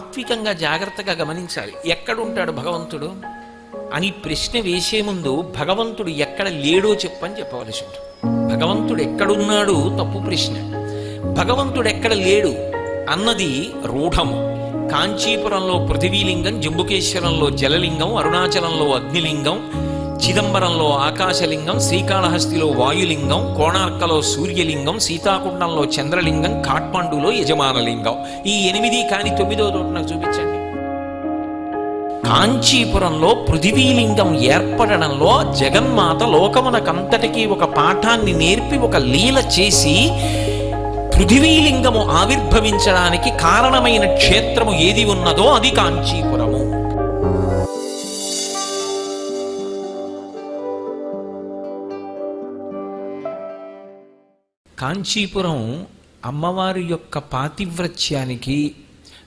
సాత్వికంగా జాగ్రత్తగా గమనించాలి. ఎక్కడుంటాడు భగవంతుడు? అని ప్రశ్న వేసే ముందు భగవంతుడు ఎక్కడ లేడో చెప్పని చెప్పవలసి ఉంటుంది. భగవంతుడు ఎక్కడున్నాడు? తప్పు ప్రశ్న. భగవంతుడు ఎక్కడ లేడు? అన్నది రూఢము. కాంచీపురంలో పృథివీలింగం జంబుకేశ్వరంలో జలలింగం అరుణాచలంలో అగ్నిలింగం చిదంబరంలో ఆకాశలింగం శ్రీకాళహస్తిలో వాయులింగం కోణార్కలో సూర్యలింగం సీతాకుండంలో చంద్రలింగం కాఠ్మండులో యజమానలింగం. ఈ ఎనిమిది కాని తొమ్మిదో తోటి నాకు చూపించండి. కాంచీపురంలో పృథివీలింగం ఏర్పడడంలో జగన్మాత లోకమునకంతటికీ ఒక పాఠాన్ని నేర్పి ఒక లీల చేసి పృథివీలింగము ఆవిర్భవించడానికి కారణమైన క్షేత్రము ఏది ఉన్నదో అది కాంచీపురం. కాంచీపురం అమ్మవారి యొక్క పాతివ్రత్యానికి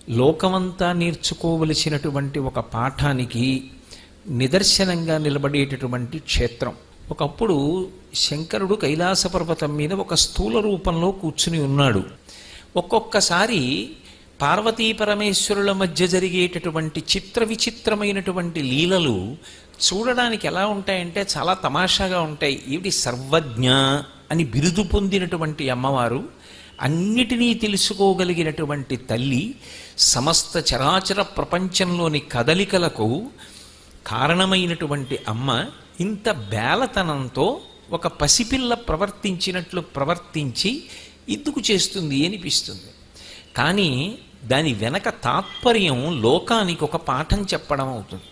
లోకమంతా నేర్చుకోవలసినటువంటి ఒక పాఠానికి నిదర్శనంగా నిలబడేటటువంటి క్షేత్రం. ఒకప్పుడు శంకరుడు కైలాస పర్వతం మీద ఒక స్థూల రూపంలో కూర్చుని ఉన్నాడు. ఒక్కొక్కసారి పార్వతీ పరమేశ్వరుల మధ్య జరిగేటటువంటి చిత్ర విచిత్రమైనటువంటి లీలలు చూడడానికి ఎలా ఉంటాయంటే చాలా తమాషాగా ఉంటాయి. ఇవి సర్వజ్ఞ అని బిరుదు పొందినటువంటి అమ్మవారు అన్నిటినీ తెలుసుకోగలిగినటువంటి తల్లి సమస్త చరాచర ప్రపంచంలోని కదలికలకు కారణమైనటువంటి అమ్మ ఇంత బేలతనంతో ఒక పసిపిల్ల ప్రవర్తించినట్లు ప్రవర్తించి ఎందుకు చేస్తుంది అనిపిస్తుంది కానీ దాని వెనక తాత్పర్యం లోకానికి ఒక పాఠం చెప్పడం అవుతుంది.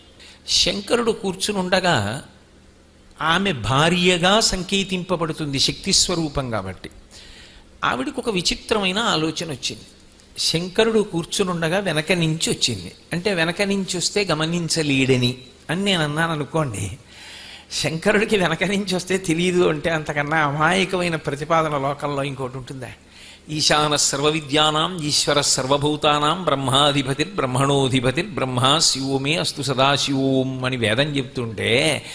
శంకరుడు కూర్చునుండగా ఆమె భార్యగా సంకేతింపబడుతుంది శక్తి స్వరూపం కాబట్టి. ఆవిడకు ఒక విచిత్రమైన ఆలోచన వచ్చింది. శంకరుడు కూర్చునుండగా వెనక నుంచి వచ్చింది. అంటే వెనక నుంచి వస్తే గమనించలేడని అని నేను అన్నాను అనుకోండి. శంకరుడికి వెనక నుంచి వస్తే తెలియదు అంటే అంతకన్నా అమాయకమైన ప్రతిపాదన లోకంలో ఇంకోటి ఉంటుందా? ఈశాన సర్వ విద్యానాం ఈశ్వర సర్వభూతానాం బ్రహ్మాధిపతి బ్రహ్మణోధిపతి బ్రహ్మ శివోమే అస్తు సదాశివోం అని వేదం చెప్తుంటే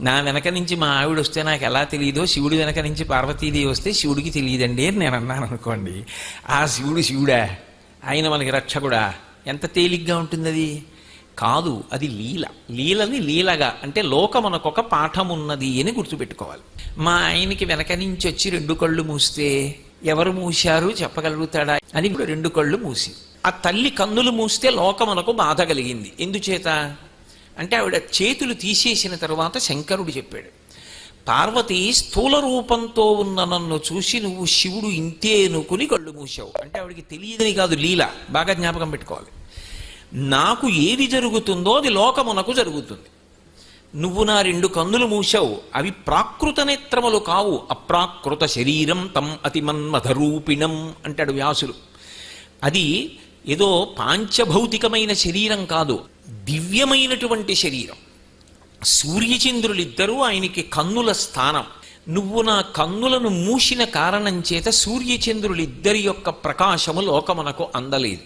నా వెనక నుంచి మా ఆవిడ వస్తే నాకు ఎలా తెలియదో శివుడి వెనక నుంచి పార్వతీదేవి వస్తే శివుడికి తెలియదండి అని నేను అన్నాను అనుకోండి. ఆ శివుడు శివుడా ఆయన మనకి రక్షకుడా. ఎంత తేలిగ్గా ఉంటుంది అది కాదు అది లీల. లీలని లీలగా అంటే లోకమునకొక పాఠం ఉన్నది అని గుర్తుపెట్టుకోవాలి. మా ఆయనకి వెనక నుంచి వచ్చి రెండు కళ్ళు మూస్తే ఎవరు మూశారు? చెప్పగలుగుతాడా? అని రెండు కళ్ళు మూసి. ఆ తల్లి కన్నులు మూస్తే లోకమునకు బాధ కలిగింది. ఎందుచేత? అంటే ఆవిడ చేతులు తీసేసిన తర్వాత శంకరుడు చెప్పాడు పార్వతి స్థూల రూపంతో ఉన్న నన్ను చూసి నువ్వు శివుడు ఇంతే అనుకుని కళ్ళు మూసావు అంటే ఆవిడికి తెలియదని కాదు లీల. బాగా జ్ఞాపకం పెట్టుకోవాలి. నాకు ఏది జరుగుతుందో అది లోకమునకు జరుగుతుంది. నువ్వు నా రెండు కన్నులు మూసావు అవి ప్రాకృత నేత్రములు కావు. అప్రాకృత శరీరం తం అతిమన్మధరూపిణం అంటాడు వ్యాసులు. అది ఏదో పాంచభౌతికమైన శరీరం కాదు. దివ్యమైనటువంటి శరీరం. సూర్యచంద్రులిద్దరూ ఆయనకి కన్నుల స్థానం. నువ్వు నా కన్నులను మూసిన కారణం చేత సూర్యచంద్రులిద్దరి యొక్క ప్రకాశము లోకమునకు అందలేదు.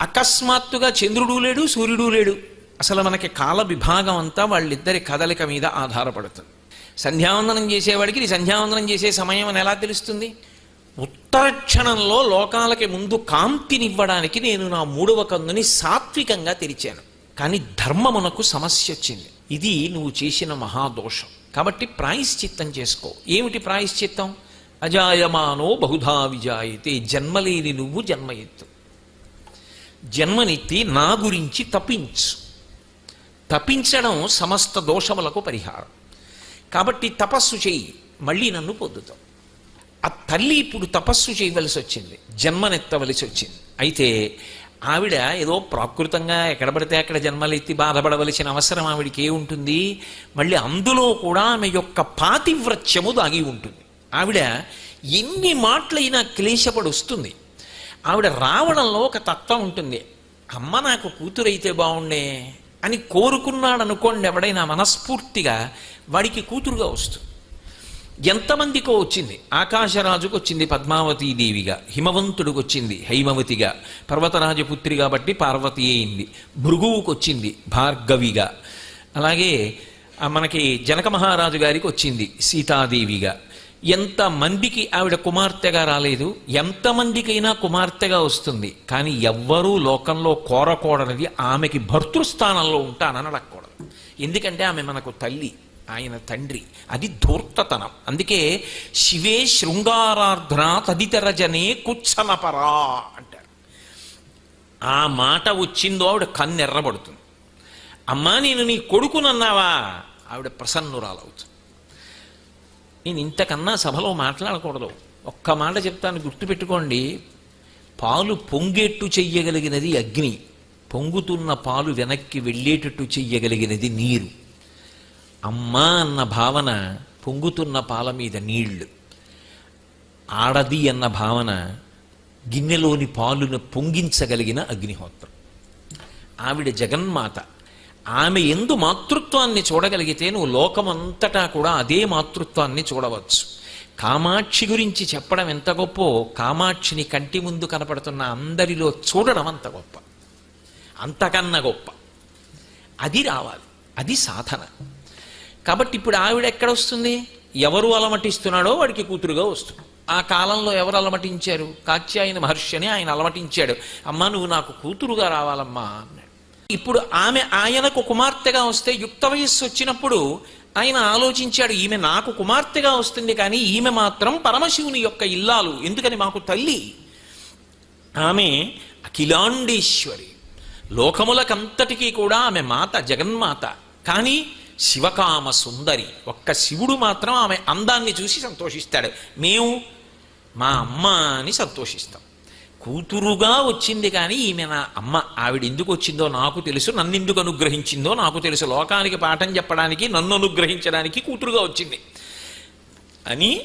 అకస్మాత్తుగా చంద్రుడు లేడు సూర్యుడు లేడు. అసలు మనకి కాల విభాగం అంతా వాళ్ళిద్దరి కదలిక మీద ఆధారపడుతుంది. సంధ్యావందనం చేసేవాడికి సంధ్యావందనం చేసే సమయం అని ఎలా తెలుస్తుంది? ఉత్తర క్షణంలో లోకాలకి ముందు కాంతినివ్వడానికి నేను నా మూడవ కందుని సాత్వికంగా తెరిచాను. కానీ ధర్మమునకు సమస్య వచ్చింది. ఇది నువ్వు చేసిన మహాదోషం. కాబట్టి ప్రాయశ్చిత్తం చేసుకో. ఏమిటి ప్రాయశ్చిత్తం? అజాయమానో బహుధా విజాయితే. జన్మలేని నువ్వు జన్మ ఎత్తు జన్మనెత్తి నా గురించి తపించు. తపించడం సమస్త దోషములకు పరిహారం. కాబట్టి తపస్సు చెయ్యి. మళ్ళీ నన్ను పొందుతావు. ఆ తల్లి ఇప్పుడు తపస్సు చేయవలసి వచ్చింది జన్మనెత్తవలసి వచ్చింది అయితే ఆవిడ ఏదో ప్రాకృతంగా ఎక్కడ పడితే అక్కడ జన్మలెత్తి బాధపడవలసిన అవసరం ఆవిడికి ఏ ఉంటుంది మళ్ళీ అందులో కూడా ఆమె యొక్క పాతివ్రత్యము దాగి ఉంటుంది. ఆవిడ ఎన్ని మాటలైనా క్లేశపడి వస్తుంది ఆవిడ రావడంలో ఒక తత్వం ఉంటుంది. అమ్మ నాకు కూతురైతే బాగుండే అని కోరుకున్నాడు అనుకోండి ఎవడైనా మనస్ఫూర్తిగా వాడికి కూతురుగా వస్తుంది. ఎంతమందికో వచ్చింది. ఆకాశరాజుకు వచ్చింది పద్మావతీదేవిగా హిమవంతుడికి వచ్చింది హైమవతిగా పర్వతరాజు పుత్రి కాబట్టి పార్వతి అయింది. భృగువుకు వచ్చింది భార్గవిగా. అలాగే మనకి జనక మహారాజు గారికి వచ్చింది సీతాదేవిగా. ఎంతమందికి ఆవిడ కుమార్తెగా రాలేదు? ఎంతమందికైనా కుమార్తెగా వస్తుంది. కానీ ఎవ్వరూ లోకంలో కోరకూడనిది ఆమెకి భర్తృస్థానంలో ఉంటానని అడగకూడదు. ఎందుకంటే ఆమె మనకు తల్లి. ఆయన తండ్రి. అది ధూర్తతనం. అందుకే శివే శృంగారార్ధన తదితర జనే కుచ్చనపరా అంటారు. ఆ మాట వచ్చిందో ఆవిడ కన్నెర్రబడుతుంది. అమ్మా నేను నీ కొడుకునన్నావా? ఆవిడ ప్రసన్నురాలవుతుంది. నేను ఇంతకన్నా సభలో మాట్లాడకూడదు. ఒక్క మాట చెప్తాను గుర్తుపెట్టుకోండి. పాలు పొంగేట్టు చెయ్యగలిగినది అగ్ని. పొంగుతున్న పాలు వెనక్కి వెళ్ళేటట్టు చెయ్యగలిగినది నీరు. అమ్మా అన్న భావన పొంగుతున్న పాల మీద నీళ్ళు. ఆడది అన్న భావన గిన్నెలోని పాలును పొంగించగలిగిన అగ్నిహోత్రం. ఆవిడ జగన్మాత. ఆమె ఎందు మాతృత్వాన్ని చూడగలిగితే నువ్వు లోకమంతటా కూడా అదే మాతృత్వాన్ని చూడవచ్చు. కామాక్షి గురించి చెప్పడం ఎంత గొప్పో కామాక్షిని కంటి ముందు కనపడుతున్న అందరిలో చూడడం అంత గొప్ప. అంతకన్నా గొప్ప. అది రావాలి. అది సాధన. కాబట్టి ఇప్పుడు ఆవిడ ఎక్కడ వస్తుంది? ఎవరు అలమటిస్తున్నాడో వాడికి కూతురుగా వస్తుంది. ఆ కాలంలో ఎవరు అలమటించారు? కాత్యాయన మహర్షి అని ఆయన అలమటించాడు. అమ్మా నువ్వు నాకు కూతురుగా రావాలమ్మా అన్నాడు. ఇప్పుడు ఆమె ఆయనకు కుమార్తెగా వస్తే యుక్త వయస్సు వచ్చినప్పుడు ఆయన ఆలోచించాడు ఈమె నాకు కుమార్తెగా వస్తుంది కానీ ఈమె మాత్రం పరమశివుని యొక్క ఇల్లాలు ఎందుకని మాకు తల్లి? ఆమె అఖిలాండేశ్వరి. లోకములకంతటికీ కూడా ఆమె మాత జగన్మాత. కానీ శివకామ సుందరి. ఒక్క శివుడు మాత్రం ఆమె అందాన్ని చూసి సంతోషిస్తాడు. మేము మా అమ్మ అని సంతోషిస్తాం. కూతురుగా వచ్చింది కానీ ఈమె నా అమ్మ. ఆవిడ ఎందుకు వచ్చిందో నాకు తెలుసు. నన్ను ఎందుకు అనుగ్రహించిందో నాకు తెలుసు. లోకానికి పాఠం చెప్పడానికి నన్ను అనుగ్రహించడానికి కూతురుగా వచ్చింది. అని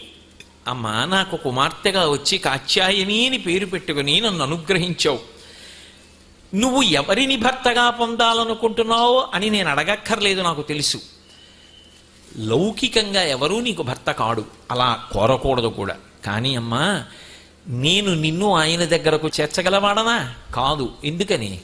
అమ్మ నాకు కుమార్తెగా వచ్చి కాత్యాయని అని పేరు పెట్టుకుని నన్ను అనుగ్రహించావు. నువ్వు ఎవరిని భర్తగా పొందాలనుకుంటున్నావో అని నేను అడగక్కర్లేదు నాకు తెలుసు. లౌకికంగా ఎవరూ నీకు భర్త కాడు. అలా కోరకూడదు కూడా. కానీ అమ్మా నేను నిన్ను ఆయన దగ్గరకు చేర్చగలవాడనా? కాదు. ఎందుకని?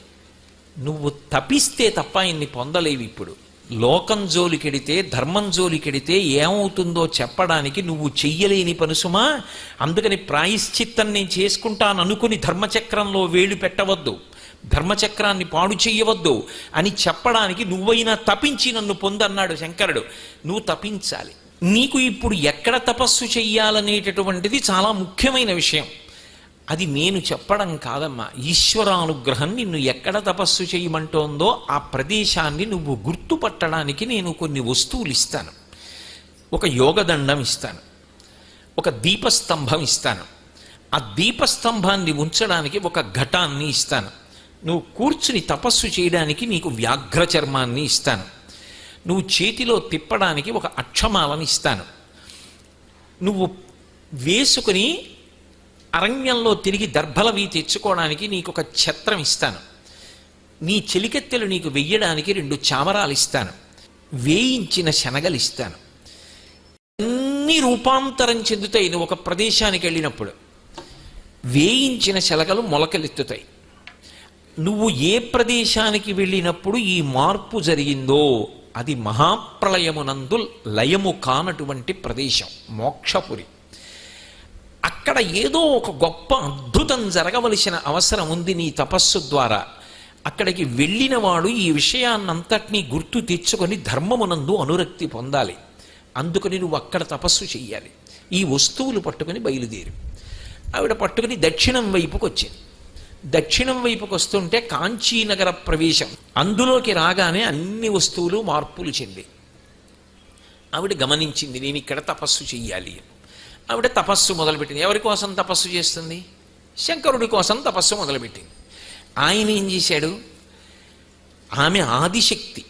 నువ్వు తపిస్తే తప్ప ఆయన్ని పొందలేవు ఇప్పుడు. లోకం జోలికెడితే ధర్మం జోలికెడితే ఏమవుతుందో చెప్పడానికి నువ్వు చెయ్యలేని పనుసుమా? అందుకని ప్రాయశ్చిత్తం నేను చేసుకుంటాను అనుకుని ధర్మచక్రంలో వేలు పెట్టవద్దు. ధర్మచక్రాన్ని పాడు చెయ్యవద్దు అని చెప్పడానికి నువ్వైనా తపించి నన్ను పొందన్నాడు శంకరుడు. నువ్వు తపించాలి. నీకు ఇప్పుడు ఎక్కడ తపస్సు చెయ్యాలనేటటువంటిది చాలా ముఖ్యమైన విషయం. అది నేను చెప్పడం కాదమ్మా. ఈశ్వరానుగ్రహం నిన్ను ఎక్కడ తపస్సు చేయమంటోందో ఆ ప్రదేశాన్ని నువ్వు గుర్తుపట్టడానికి నేను కొన్ని వస్తువులు ఇస్తాను. ఒక యోగదండం ఇస్తాను. ఒక దీపస్తంభం ఇస్తాను. ఆ దీపస్తంభాన్ని ఉంచడానికి ఒక ఘటాన్ని ఇస్తాను. నువ్వు కూర్చుని తపస్సు చేయడానికి నీకు వ్యాఘ్ర చర్మాన్ని ఇస్తాను. నువ్వు చేతిలో తిప్పడానికి ఒక అక్షమాలని ఇస్తాను. నువ్వు వేసుకుని అరణ్యంలో తిరిగి దర్భలవి తెచ్చుకోవడానికి నీకు ఒక ఛత్రం ఇస్తాను. నీ చెలికెత్తెలు నీకు వెయ్యడానికి రెండు చామరాలు ఇస్తాను. వేయించిన శనగలు ఇస్తాను. అన్ని రూపాంతరం చెందుతాయి నువ్వు ఒక ప్రదేశానికి వెళ్ళినప్పుడు. వేయించిన శలగలు మొలకలెత్తుతాయి నువ్వు ఏ ప్రదేశానికి వెళ్ళినప్పుడు ఈ మార్పు జరిగిందో అది మహాప్రళయమునందు లయము కానటువంటి ప్రదేశం మోక్షపురి. అక్కడ ఏదో ఒక గొప్ప అద్భుతం జరగవలసిన అవసరం ఉంది నీ తపస్సు ద్వారా. అక్కడికి వెళ్ళిన వాడు ఈ విషయాన్నంతటినీ గుర్తు తెచ్చుకొని ధర్మమునందు అనురక్తి పొందాలి. అందుకని నువ్వు అక్కడ తపస్సు చెయ్యాలి. ఈ వస్తువులు పట్టుకొని బయలుదేరి. ఆవిడ పట్టుకుని దక్షిణం వైపుకు వచ్చింది దక్షిణం వైపుకు వస్తుంటే కాంచీనగర ప్రవేశం. అందులోకి రాగానే అన్ని వస్తువులు మార్పులు చెంది. ఆవిడ గమనించింది నేను ఇక్కడ తపస్సు చెయ్యాలి. ఆవిడ తపస్సు మొదలుపెట్టింది. ఎవరి కోసం తపస్సు చేస్తుంది? శంకరుడి కోసం తపస్సు మొదలుపెట్టింది. ఆయన ఏం చేశాడు? ఆమె ఆదిశక్తి.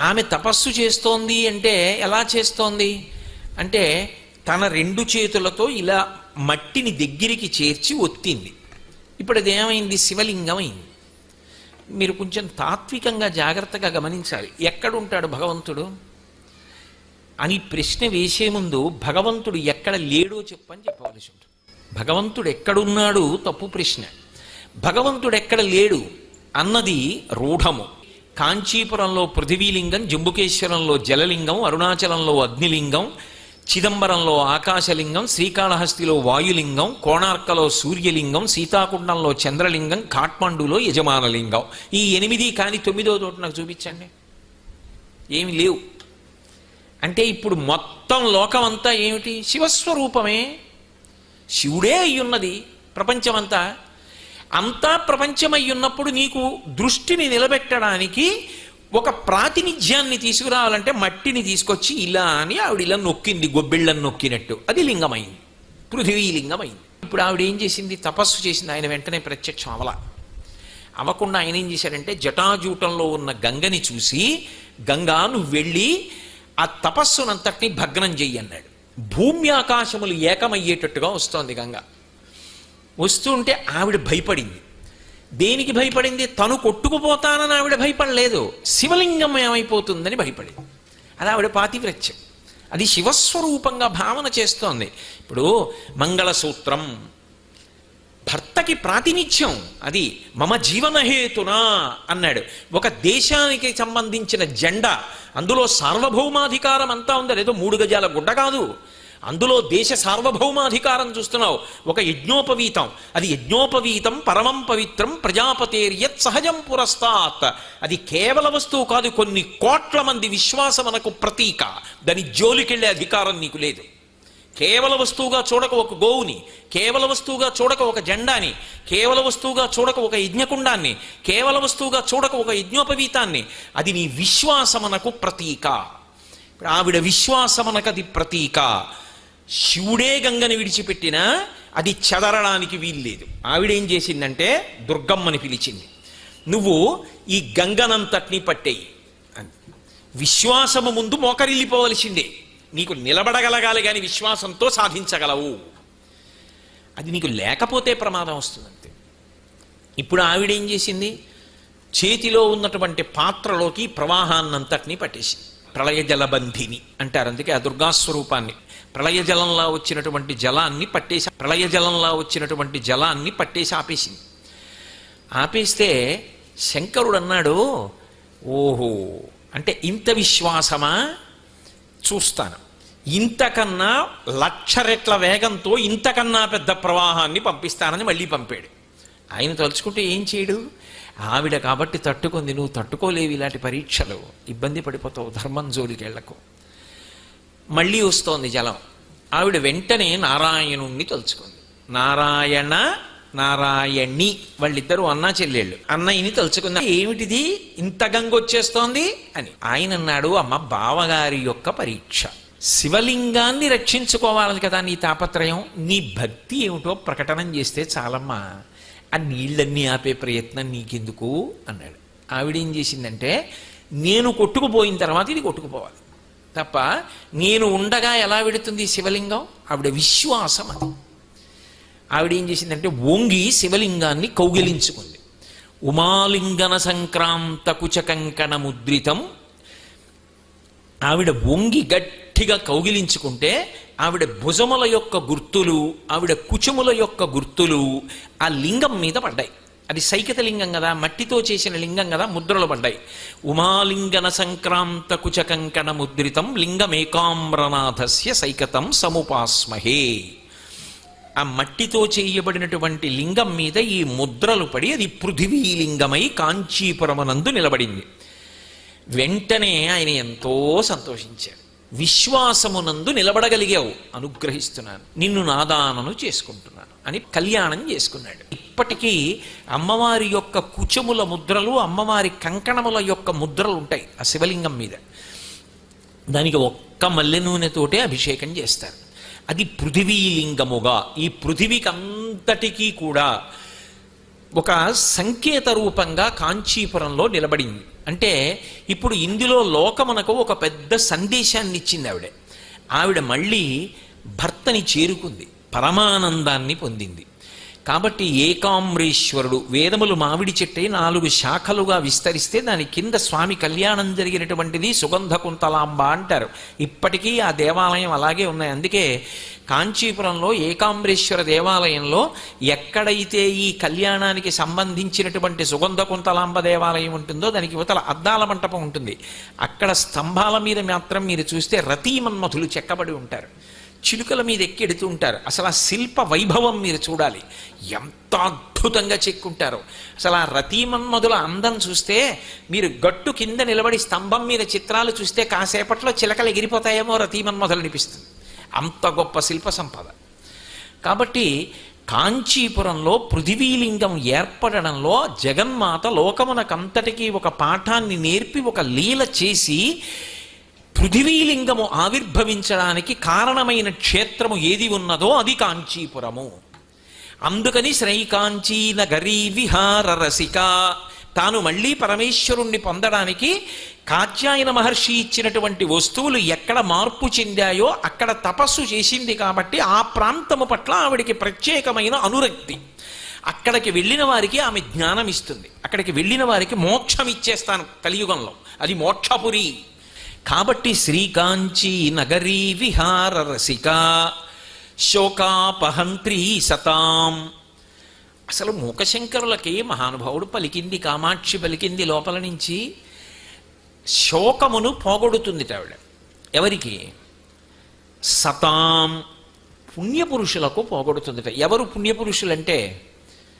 ఆమె తపస్సు చేస్తోంది అంటే ఎలా చేస్తోంది? అంటే తన రెండు చేతులతో ఇలా మట్టిని దగ్గరికి చేర్చి ఒత్తింది. ఇప్పుడు అది ఏమైంది శివలింగం అయింది మీరు కొంచెం తాత్వికంగా జాగ్రత్తగా గమనించాలి. ఎక్కడుంటాడు భగవంతుడు? అని ప్రశ్న వేసే ముందు భగవంతుడు ఎక్కడ లేడో చెప్పని చెప్పవలసి ఉంటుంది. భగవంతుడు ఎక్కడున్నాడు? తప్పు ప్రశ్న. భగవంతుడు ఎక్కడ లేడు? అన్నది రూఢము. కాంచీపురంలో పృథివీలింగం జంబుకేశ్వరంలో జలలింగం అరుణాచలంలో అగ్నిలింగం చిదంబరంలో ఆకాశలింగం శ్రీకాళహస్తిలో వాయులింగం కోణార్కలో సూర్యలింగం సీతాకుండంలో చంద్రలింగం కాఠ్మండూలో యజమానలింగం. ఈ ఎనిమిది కాని తొమ్మిదో చోటు నాకు చూపించండి. ఏమి లేవు. అంటే ఇప్పుడు మొత్తం లోకం అంతా ఏమిటి? శివస్వరూపమే. శివుడే అయ్యున్నది ప్రపంచమంతా. అంతా ప్రపంచమై ఉన్నప్పుడు నీకు దృష్టిని నిలబెట్టడానికి ఒక ప్రాతినిధ్యాన్ని తీసుకురావాలంటే మట్టిని తీసుకొచ్చి ఇలా అని ఆవిడ ఇలా నొక్కింది గొబ్బిళ్ళని నొక్కినట్టు. అది లింగమైంది. పృథివీలింగమైంది ఇప్పుడు ఆవిడ ఏం చేసింది? తపస్సు చేసింది. ఆయన వెంటనే ప్రత్యక్షం అవల. అవ్వకుండా ఆయన ఏం చేశాడంటే జటాజూటంలో ఉన్న గంగని చూసి గంగా నువ్వు వెళ్ళి ఆ తపస్సునంతటిని భగ్నం చెయ్యి అన్నాడు. భూమి ఆకాశములు ఏకమయ్యేటట్టుగా వస్తోంది గంగ. వస్తుంటే ఆవిడ భయపడింది. దేనికి భయపడింది? తను కొట్టుకుపోతానని ఆవిడ భయపడలేదు. శివలింగం ఏమైపోతుందని భయపడింది. అది ఆవిడ పాతివ్రత్యం. అది శివస్వరూపంగా భావన చేస్తోంది. ఇప్పుడు మంగళసూత్రం. భర్తకి ప్రాతినిధ్యం. అది మమ జీవనహేతునా అన్నాడు. ఒక దేశానికి సంబంధించిన జెండా. అందులో సార్వభౌమాధికారం అంతా ఉంది? లేదో మూడు గజాల గుడ్డ కాదు. అందులో దేశ సార్వభౌమాధికారం చూస్తున్నావు. ఒక యజ్ఞోపవీతం. అది యజ్ఞోపవీతం పరమం పవిత్రం ప్రజాపతేర్యత్ సహజం పురస్తాత్. అది కేవల వస్తువు కాదు కొన్ని కోట్ల మంది విశ్వాసమనకు ప్రతీక. దాని జోలికెళ్ళే అధికారం నీకు లేదు. కేవల వస్తువుగా చూడక ఒక గోవుని కేవల వస్తువుగా చూడక ఒక జెండాని కేవల వస్తువుగా చూడక ఒక యజ్ఞకుండాన్ని కేవల వస్తువుగా చూడక ఒక యజ్ఞోపవీతాన్ని అది నీ విశ్వాసమనకు ప్రతీక. ఆవిడ విశ్వాసమనకది అది ప్రతీక. శివుడే గంగని విడిచిపెట్టినా అది చెదరడానికి వీల్లేదు. ఆవిడేం చేసిందంటే దుర్గమ్మని పిలిచింది. నువ్వు ఈ గంగనంతటిని పట్టేయి అని. విశ్వాసము ముందు మోకరిల్లిపోవలసిందే. నీకు నిలబడగలగాలి కానీ విశ్వాసంతో సాధించగలవు. అది నీకు లేకపోతే ప్రమాదం వస్తుందంతే. ఇప్పుడు ఆవిడేం చేసింది? చేతిలో ఉన్నటువంటి పాత్రలోకి ప్రవాహాన్నంతటినీ పట్టేసింది. ప్రళయ జలబంధిని అంటారు అందుకే ఆ దుర్గాస్వరూపాన్ని. ప్రళయ జలంలా వచ్చినటువంటి జలాన్ని పట్టేసి ప్రళయ జలంలా వచ్చినటువంటి జలాన్ని పట్టేసి ఆపేసింది. ఆపేస్తే శంకరుడు అన్నాడు ఓహో అంటే ఇంత విశ్వాసమా? చూస్తాను. ఇంతకన్నా లక్ష రెట్ల వేగంతో ఇంతకన్నా పెద్ద ప్రవాహాన్ని పంపిస్తానని మళ్ళీ పంపాడు. ఆయన తలుచుకుంటే ఏం చేయడు? ఆవిడ కాబట్టి తట్టుకుంది నువ్వు తట్టుకోలేవు ఇలాంటి పరీక్షలు. ఇబ్బంది పడిపోతావు ధర్మం జోలికి వెళ్ళకు మళ్ళీ వస్తోంది జలం. ఆవిడ వెంటనే నారాయణుణ్ణి తలుచుకుంది. నారాయణ నారాయణి వాళ్ళిద్దరూ అన్నా చెల్లెళ్ళు. అన్నయ్యని తలుచుకుంది. ఏమిటిది? ఇంత గంగ వచ్చేస్తోంది అని. ఆయన అన్నాడు అమ్మ బావగారి యొక్క పరీక్ష. శివలింగాన్ని రక్షించుకోవాలి కదా నీ తాపత్రయం. నీ భక్తి ఏమిటో ప్రకటనం చేస్తే చాలమ్మా. ఆ నీళ్ళన్నీ ఆపే ప్రయత్నం నీకెందుకు? అన్నాడు. ఆవిడేం చేసిందంటే నేను కొట్టుకుపోయిన తర్వాత ఇది కొట్టుకుపోవాలి. తప్ప నేను ఉండగా ఎలా వెడుతుంది శివలింగం? ఆవిడ విశ్వాసం అది. ఆవిడ ఏం చేసిందంటే ఒంగి శివలింగాన్ని కౌగిలించుకుంది. ఉమాలింగన సంక్రాంత కుచకంకణ ముద్రితం. ఆవిడ వంగి గట్టిగా కౌగిలించుకుంటే ఆవిడ భుజముల యొక్క గుర్తులు ఆవిడ కుచముల యొక్క గుర్తులు ఆ లింగం మీద పడ్డాయి. అది సైకత లింగం కదా మట్టితో చేసిన లింగం కదా ముద్రలు పడ్డాయి. ఉమాలింగన సంక్రాంత కుచకంకణ ముద్రితం లింగమేకామ్రనాథస్య సైకతం సముపాస్మహే. ఆ మట్టితో చేయబడినటువంటి లింగం మీద ఈ ముద్రలు పడి అది పృథివీ లింగమై కాంచీపురమనందు నిలబడింది. వెంటనే ఆయన ఎంతో సంతోషించాడు. విశ్వాసమునందు నిలబడగలిగావు అనుగ్రహిస్తున్నాను నిన్ను నాదానను చేసుకుంటున్నాను అని కళ్యాణం చేసుకున్నాడు. ఇప్పటికీ అమ్మవారి యొక్క కుచముల ముద్రలు అమ్మవారి కంకణముల యొక్క ముద్రలు ఉంటాయి ఆ శివలింగం మీద. దానికి ఒక్క మల్లె నూనెతోటే అభిషేకం చేస్తారు. అది పృథివీలింగముగా ఈ పృథివీకి అంతటికీ కూడా ఒక సంకేత రూపంగా కాంచీపురంలో నిలబడింది. అంటే ఇప్పుడు ఇందులో లోకమునకు ఒక పెద్ద సందేశాన్ని ఇచ్చింది ఆవిడ. ఆవిడ మళ్ళీ భర్తని చేరుకుంది పరమానందాన్ని పొందింది. కాబట్టి ఏకామ్రేశ్వరుడు వేదములు మామిడి చెట్టే నాలుగు శాఖలుగా విస్తరిస్తే దాని కింద స్వామి కళ్యాణం జరిగినటువంటిది సుగంధ కుంతలాంబ అంటారు. ఇప్పటికీ ఆ దేవాలయం అలాగే ఉన్నాయి. అందుకే కాంచీపురంలో ఏకాంబరేశ్వర దేవాలయంలో ఎక్కడైతే ఈ కళ్యాణానికి సంబంధించినటువంటి సుగంధ కుంతలాంబ దేవాలయం ఉంటుందో దానికి యువతల అద్దాల మంటపం ఉంటుంది. అక్కడ స్తంభాల మీద మాత్రం మీరు చూస్తే రతీమన్మధులు చెక్కబడి ఉంటారు. చిలుకల మీద ఎక్కెడుతూ ఉంటారు. అసలు ఆ శిల్ప వైభవం మీరు చూడాలి. ఎంత అద్భుతంగా చెక్కుంటారో. అసలు ఆ రతీమన్మధుల అందం చూస్తే మీరు గట్టు కింద నిలబడి స్తంభం మీద చిత్రాలు చూస్తే కాసేపట్లో చిలకలు ఎగిరిపోతాయేమో రతీమన్మధులు అనిపిస్తుంది. అంత గొప్ప శిల్ప సంపద. కాబట్టి కాంచీపురంలో పృథివీలింగం ఏర్పడడంలో జగన్మాత లోకమునకంతటికీ ఒక పాఠాన్ని నేర్పి ఒక లీల చేసి పృథివీలింగము ఆవిర్భవించడానికి కారణమైన క్షేత్రము ఏది ఉన్నదో అది కాంచీపురము. అందుకని శ్రీకాంచీ నగరీ విహార రసిక. తాను మళ్ళీ పరమేశ్వరుణ్ణి పొందడానికి కాత్యాయన మహర్షి ఇచ్చినటువంటి వస్తువులు ఎక్కడ మార్పు చెందాయో అక్కడ తపస్సు చేసింది కాబట్టి ఆ ప్రాంతము పట్ల ఆవిడికి ప్రత్యేకమైన అనురక్తి. అక్కడికి వెళ్ళిన వారికి ఆమె జ్ఞానం ఇస్తుంది అక్కడికి వెళ్ళిన వారికి మోక్షం ఇచ్చేస్తాను కలియుగంలో. అది మోక్షపురి. కాబట్టి శ్రీకాంచీ నగరీ విహార రసిక శోకాపహంత్రీ సతాం అసలు మూకశంకరులకి మహానుభావుడు పలికింది కామాక్షి పలికింది లోపల నుంచి శోకమును పోగొడుతుంది ఆవిడ. ఎవరికి? సతాం. పుణ్యపురుషులకు పోగొడుతుందిట. ఎవరు పుణ్యపురుషులంటే?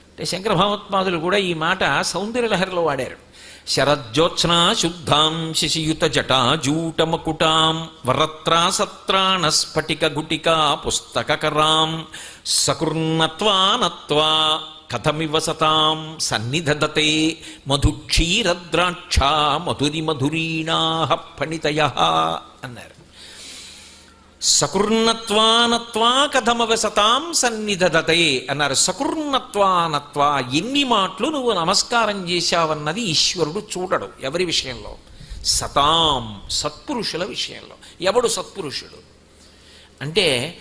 అంటే శంకర భగవత్పాదులు కూడా ఈ మాట సౌందర్యలహరిలో వాడారు. శరజ్యోత్స్నా శుద్ధాం శిశియుత జటా జూటమకుటాం వరత్రా స్ఫటిక గుటికా పుస్తకరాం సకృన్నత్వా నత్వా కథమివ సతాం సన్నిధదతే మధుక్షీరద్రాక్ష మధురి మధురీణా ఫణితయ అన్నారు. సకుర్ణత్వానత్వా కథమవసతాం సన్నిధదతే అన్నారు. సకుర్ణత్వానత్వా ఎన్ని మాటలు నువ్వు నమస్కారం చేశావన్నది ఈశ్వరుడు చూడడు ఎవరి విషయంలో? సతాం సత్పురుషుల విషయంలో. ఎవడు సత్పురుషుడు? అంటే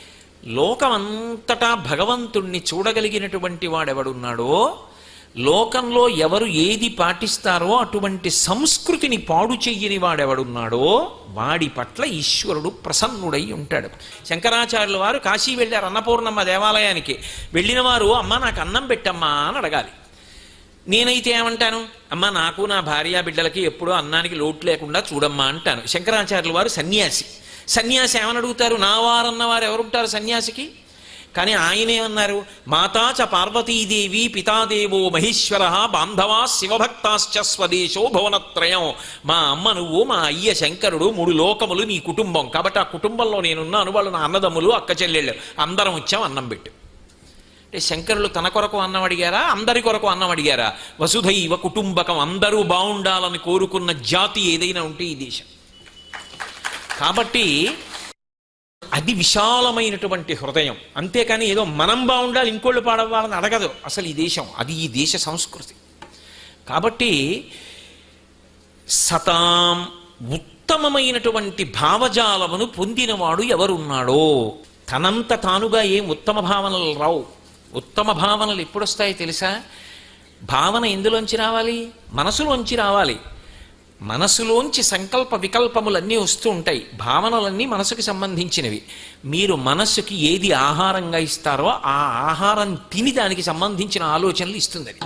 లోకమంతటా భగవంతుణ్ణి చూడగలిగినటువంటి వాడెవడున్నాడో లోకంలో ఎవరు ఏది పాటిస్తారో అటువంటి సంస్కృతిని పాడు చెయ్యని వాడెవడున్నాడో వాడి పట్ల ఈశ్వరుడు ప్రసన్నుడై ఉంటాడు. శంకరాచార్యుల వారు కాశీ వెళ్ళారు అన్నపూర్ణమ్మ దేవాలయానికి. వెళ్ళిన వారు అమ్మ నాకు అన్నం పెట్టమ్మా అని అడగాలి. నేనైతే ఏమంటాను? అమ్మ నాకు నా భార్య బిడ్డలకి ఎప్పుడూ అన్నానికి లోటు లేకుండా చూడమ్మా అంటాను. శంకరాచార్యుల వారు సన్యాసి. సన్యాసి ఏమని అడుగుతారు? నా వారన్న వారు ఎవరుంటారు సన్యాసికి? కానీ ఆయనేమన్నారు మాతా చ పార్వతీదేవి పితాదేవో మహేశ్వర బాంధవా శివభక్తాశ్చ స్వదేశో భువనత్రయం. మా అమ్మ నువ్వు మా అయ్య శంకరుడు మూడు లోకములు నీ కుటుంబం. కాబట్టి ఆ కుటుంబంలో నేనున్నాను వాళ్ళు నా అన్నదమ్ములు అక్క చెల్లెళ్ళు. అందరం వచ్చాం అన్నం పెట్టు. అంటే శంకరులు తన కొరకు అన్నం అడిగారా? అందరి కొరకు అన్నం అడిగారా? వసుధైవ కుటుంబకం అందరూ బాగుండాలని కోరుకున్న జాతి ఏదైనా ఉంటే ఈ దేశం. కాబట్టి అది విశాలమైనటువంటి హృదయం. అంతేకాని ఏదో మనం బాగుండాలి ఇంకోళ్ళు పాడవాలని అడగదు. అసలు ఈ దేశం అది ఈ దేశ సంస్కృతి. కాబట్టి సతాం ఉత్తమమైనటువంటి భావజాలమును పొందినవాడు ఎవరున్నాడో తనంత తానుగా ఏం ఉత్తమ భావనలు రావు. ఉత్తమ భావనలు ఎప్పుడొస్తాయి తెలుసా? భావన ఎందులోంచి రావాలి? మనసులోంచి రావాలి. మనసులోంచి సంకల్ప వికల్పములన్నీ వస్తూ ఉంటాయి. భావనలన్నీ మనసుకి సంబంధించినవి. మీరు మనస్సుకి ఏది ఆహారంగా ఇస్తారో ఆ ఆహారం తిని దానికి సంబంధించిన ఆలోచనలు ఇస్తుంది అది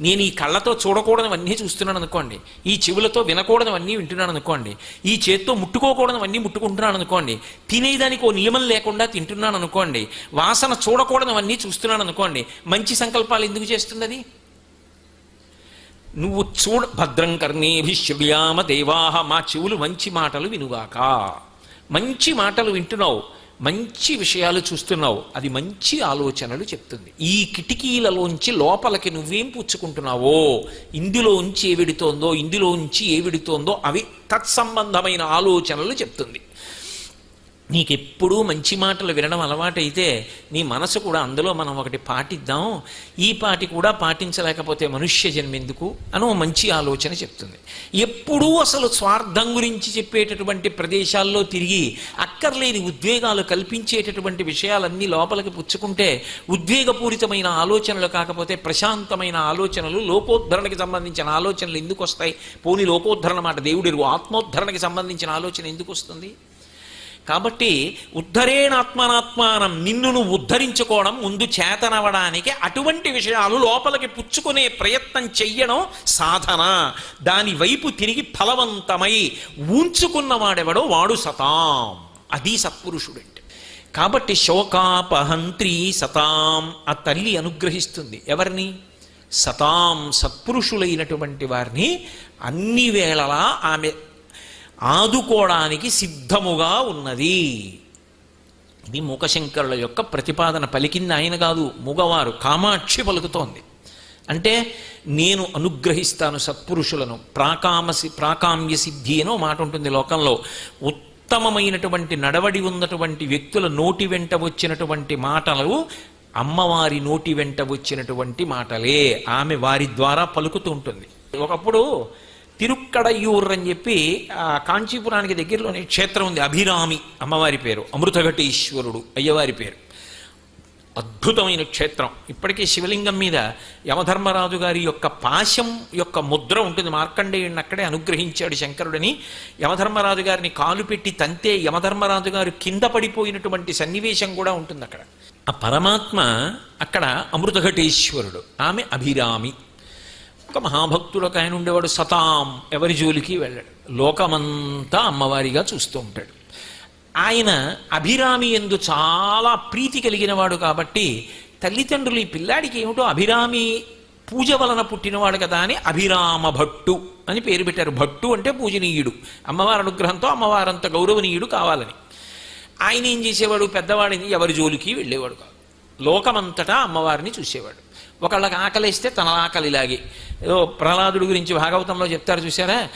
నేను ఈ కళ్ళతో చూడకూడనివన్నీ చూస్తున్నాను అనుకోండి. ఈ చెవులతో వినకూడనివన్నీ వింటున్నాను అనుకోండి. ఈ చేత్తో ముట్టుకోకూడనివన్నీ ముట్టుకుంటున్నాను అనుకోండి. తినేదానికి ఓ నియమం లేకుండా తింటున్నాను అనుకోండి. వాసన చూడకూడనివన్నీ చూస్తున్నాను అనుకోండి. మంచి సంకల్పాలు ఎందుకు చేస్తుంది అది నువ్వు చూడ భద్రం కర్ణేభి కర్ణేభిశ్వ్యామ దేవాహ మా చెవులు మంచి మాటలు వినుగాక. మంచి మాటలు వింటున్నావు మంచి విషయాలు చూస్తున్నావు అది మంచి ఆలోచనలు చెప్తుంది. ఈ కిటికీలలోంచి లోపలికి నువ్వేం పుచ్చుకుంటున్నావో ఇందులోంచి ఏ విడుతోందో ఇందులోంచి ఏ విడుతోందో అవి తత్సంబంధమైన ఆలోచనలు చెప్తుంది. నీకెప్పుడూ మంచి మాటలు వినడం అలవాటైతే నీ మనసు కూడా అందులో మనం ఒకటి పాటిద్దాం. ఈ పాటి కూడా పాటించలేకపోతే మనుష్య జన్మెందుకు అని ఓ మంచి ఆలోచన చెప్తుంది. ఎప్పుడూ అసలు స్వార్థం గురించి చెప్పేటటువంటి ప్రదేశాల్లో తిరిగి అక్కర్లేని ఉద్వేగాలు కల్పించేటటువంటి విషయాలన్నీ లోపలికి పుచ్చుకుంటే ఉద్వేగపూరితమైన ఆలోచనలు కాకపోతే ప్రశాంతమైన ఆలోచనలు లోకోద్ధరణకి సంబంధించిన ఆలోచనలు ఎందుకు వస్తాయి పోని లోకోద్ధరణ మాట దేవుడి ఆత్మోద్ధరణకి సంబంధించిన ఆలోచన ఎందుకు వస్తుంది కాబట్టి ఉద్ధరేణాత్మనాత్మానం నిన్ను నువ్వు ఉద్ధరించుకోవడం ముందు చేతనవడానికి అటువంటి విషయాలు లోపలికి పుచ్చుకునే ప్రయత్నం చెయ్యడం సాధన. దాని వైపు తిరిగి ఫలవంతమై ఊంచుకున్నవాడెవడో వాడు సతాం. అది సత్పురుషుడంటే. కాబట్టి శోకాపహంత్రి సతాం. ఆ తల్లి అనుగ్రహిస్తుంది. ఎవరిని? సతాం సత్పురుషులైనటువంటి వారిని. అన్ని వేళలా ఆమె ఆదుకోవడానికి సిద్ధముగా ఉన్నది. ఇది మూకశంకరుల యొక్క ప్రతిపాదన పలికింది ఆయన కాదు మూగవారు కామాక్షి పలుకుతోంది. అంటే నేను అనుగ్రహిస్తాను సత్పురుషులను ప్రాకామసి ప్రాకామ్య సిద్ధి అనో మాట ఉంటుంది లోకంలో. ఉత్తమమైనటువంటి నడవడి ఉన్నటువంటి వ్యక్తుల నోటి వెంట వచ్చినటువంటి మాటలు అమ్మవారి నోటి వెంట వచ్చినటువంటి మాటలే. ఆమె వారి ద్వారా పలుకుతూ ఉంటుంది. ఒకప్పుడు తిరుక్కడయ్యూర్ అని చెప్పి కాంచీపురానికి దగ్గరలోనే క్షేత్రం ఉంది. అభిరామి అమ్మవారి పేరు. అమృతఘటీశ్వరుడు అయ్యవారి పేరు. అద్భుతమైన క్షేత్రం. ఇప్పటికీ శివలింగం మీద యమధర్మరాజు గారి యొక్క పాశం యొక్క ముద్ర ఉంటుంది. మార్కండేయుడిని అక్కడే అనుగ్రహించాడు శంకరుడని. యమధర్మరాజు గారిని కాలు పెట్టి తంతే యమధర్మరాజు గారు కింద పడిపోయినటువంటి సన్నివేశం కూడా ఉంటుంది అక్కడ. ఆ పరమాత్మ అక్కడ అమృతఘటేశ్వరుడు. ఆమె అభిరామి. ఒక మహాభక్తులకు ఆయన ఉండేవాడు సతాం. ఎవరి జోలికి వెళ్ళాడు. లోకమంతా అమ్మవారిగా చూస్తూ ఉంటాడు. ఆయన అభిరామి ఎందు చాలా ప్రీతి కలిగినవాడు కాబట్టి తల్లిదండ్రులు ఈ పిల్లాడికి ఏమిటో అభిరామి పూజ వలన పుట్టినవాడు కదా అని అభిరామ భట్టు అని పేరు పెట్టారు. భట్టు అంటే పూజనీయుడు. అమ్మవారి అనుగ్రహంతో అమ్మవారంత గౌరవనీయుడు కావాలని. ఆయన ఏం చేసేవాడు? పెద్దవాడిని ఎవరి జోలికి వెళ్ళేవాడు కాదు. లోకమంతటా అమ్మవారిని చూసేవాడు. ఒకళ్ళకి ఆకలిస్తే తన ఆకలిలాగే. ఏదో ప్రహ్లాదుడి గురించి భాగవతంలో చెప్తారు చూసారా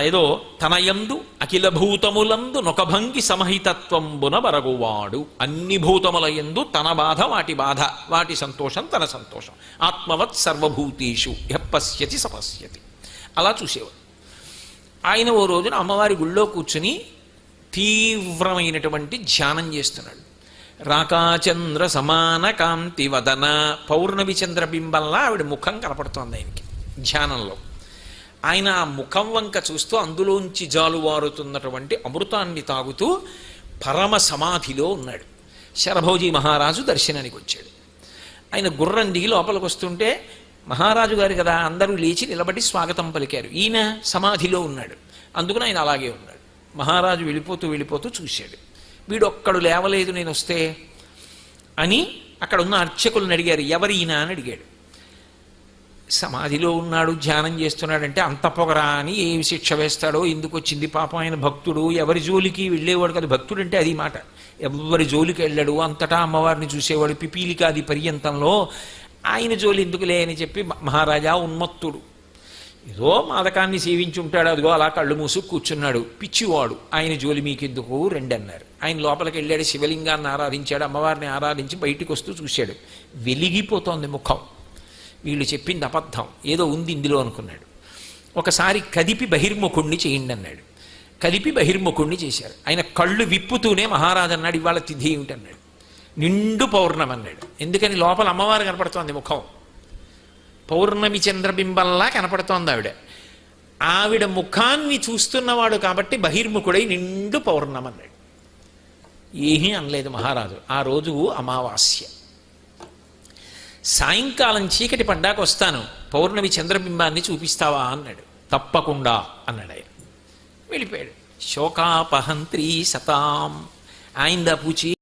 ఏదో తన యందు అఖిల భూతములందు నొకభంగి సమహితత్వంబున బరగువాడు. అన్ని భూతముల యందు తన బాధ వాటి బాధ వాటి సంతోషం తన సంతోషం. ఆత్మవత్ సర్వభూతీషు యపశ్యతి సపశ్యతి అలా చూసేవాడు. ఆయన ఓ రోజున అమ్మవారి గుళ్ళో కూర్చుని తీవ్రమైనటువంటి ధ్యానం చేస్తున్నాడు. రాకాచంద్ర సమాన కాంతి వదన పౌర్ణమి చంద్ర బింబంలా ఆవిడ ముఖం కనపడుతోంది ఆయనకి ధ్యానంలో. ఆయన ఆ ముఖం వంక చూస్తూ అందులోంచి జాలువారుతున్నటువంటి అమృతాన్ని తాగుతూ పరమ సమాధిలో ఉన్నాడు. శరభోజీ మహారాజు దర్శనానికి వచ్చాడు. ఆయన గుర్రం దిగి లోపలికి వస్తుంటే మహారాజు గారు కదా అందరూ లేచి నిలబడి స్వాగతం పలికారు. ఈయన సమాధిలో ఉన్నాడు. అందుకని ఆయన అలాగే ఉన్నాడు. మహారాజు వెళ్ళిపోతూ వెళ్ళిపోతూ చూశాడు. వీడొక్కడు లేవలేదు నేను వస్తే అని అక్కడ ఉన్న అర్చకులను అడిగారు. ఎవరు ఈయన అని అడిగాడు. సమాధిలో ఉన్నాడు ధ్యానం చేస్తున్నాడంటే అంత పొగరా అని ఏమి శిక్ష వేస్తాడో ఎందుకు వచ్చింది పాపం ఆయన భక్తుడు ఎవరి జోలికి వెళ్ళేవాడు కదా భక్తుడు అంటే అది మాట. ఎవరి జోలికి వెళ్ళాడు అంతటా అమ్మవారిని చూసేవాడు పిపీలికాది పర్యంతంలో ఆయన జోలి ఎందుకులే అని చెప్పి మహారాజా ఉన్మత్తుడు. ఏదో మాదకాన్ని సేవించుంటాడు అదిగో అలా కళ్ళు మూసు కూర్చున్నాడు పిచ్చివాడు ఆయన జోలి మీకెందుకు? రెండు అన్నారు ఆయన లోపలికి వెళ్ళాడు శివలింగాన్ని ఆరాధించాడు అమ్మవారిని ఆరాధించి బయటికి వస్తూ చూశాడు. వెలిగిపోతోంది ముఖం. వీళ్ళు చెప్పింది అబద్ధం. ఏదో ఉంది ఇందులో అనుకున్నాడు. ఒకసారి కదిపి బహిర్ముఖుణ్ణి చేయండి అన్నాడు. కదిపి బహిర్ముఖుణ్ణి చేశారు. ఆయన కళ్ళు విప్పుతూనే మహారాజు అన్నాడు ఇవాళ తిథి ఏమిటన్నాడు నిండు పౌర్ణమి అన్నాడు. ఎందుకని? లోపల అమ్మవారు కనపడుతోంది ముఖం. పౌర్ణమి చంద్రబింబంలా కనపడుతోంది ఆవిడ. ఆవిడ ముఖాన్ని చూస్తున్నవాడు కాబట్టి బహిర్ముఖుడై నిండు పౌర్ణమన్నాడు ఏమీ అనలేదు మహారాజు. ఆ రోజు అమావాస్య. సాయంకాలం చీకటి పడ్డాక వస్తాను. పౌర్ణమి చంద్రబింబాన్ని చూపిస్తావా అన్నాడు. తప్పకుండా అన్నాడు ఆయన. వెళ్ళిపోయాడు. శోకాపహంత్రీ సతాం. ఆయిందా పూచి